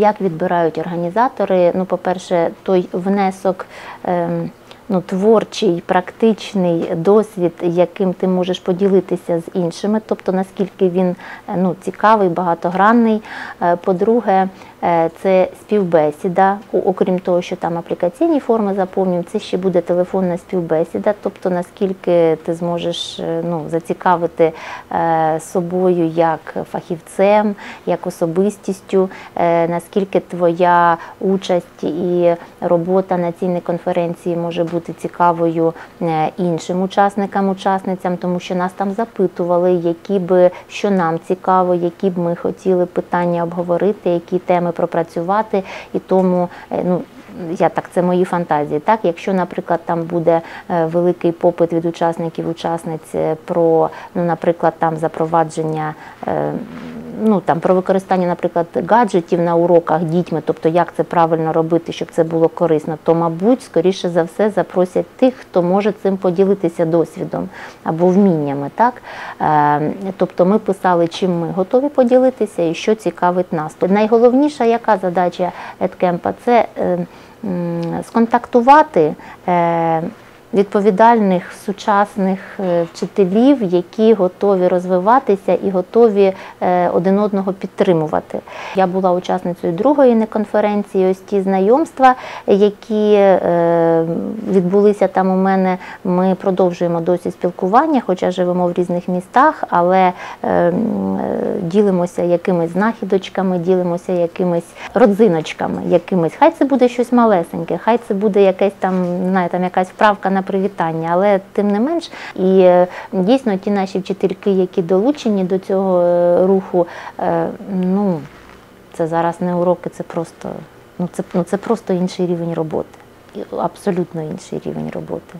Як відбирають організатори? Ну, по-перше, той внесок. ем, Ну, творчий, практичний досвід, яким ти можеш поділитися з іншими, тобто наскільки він е, ну, цікавий, багатогранний. Е, По-друге, е, це співбесіда. Окрім того, що там аплікаційні форми заповнюють, це ще буде телефонна співбесіда, тобто наскільки ти зможеш ну, зацікавити собою як фахівцем, як особистістю, наскільки твоя участь і робота на цій конференції може бути цікавою е, іншим учасникам, учасницям, тому що нас там запитували, які би що нам цікаво, які б ми хотіли питання обговорити, які теми пропрацювати, і тому е, ну. Я так, це мої фантазії. Так, якщо, наприклад, там буде е, великий попит від учасників, учасниць про, ну, наприклад, там запровадження, ну там про використання, наприклад, гаджетів на уроках дітьми, тобто як це правильно робити, щоб це було корисно, то, мабуть, скоріше за все запросять тих, хто може цим поділитися досвідом або вміннями. Так? Е, Тобто ми писали, чим ми готові поділитися і що цікавить нас. Найголовніша яка задача EdCamp – це е, сконтактувати. Відповідальних сучасних е, вчителів, які готові розвиватися і готові е, один одного підтримувати. Я була учасницею другої неконференції. Ось ті знайомства, які е, відбулися там у мене. Ми продовжуємо досі спілкування, хоча живемо в різних містах, але ділимося якимись знахідочками, ділимося якимись родзиночками, якимись. Хай це буде щось малесеньке, хай це буде якесь там, не там якась вправка на привітання, але тим не менш, і е, дійсно ті наші вчительки, які долучені до цього е, руху, е, ну це зараз не уроки, це просто ну це, ну, це просто інший рівень роботи. Абсолютно інший рівень роботи.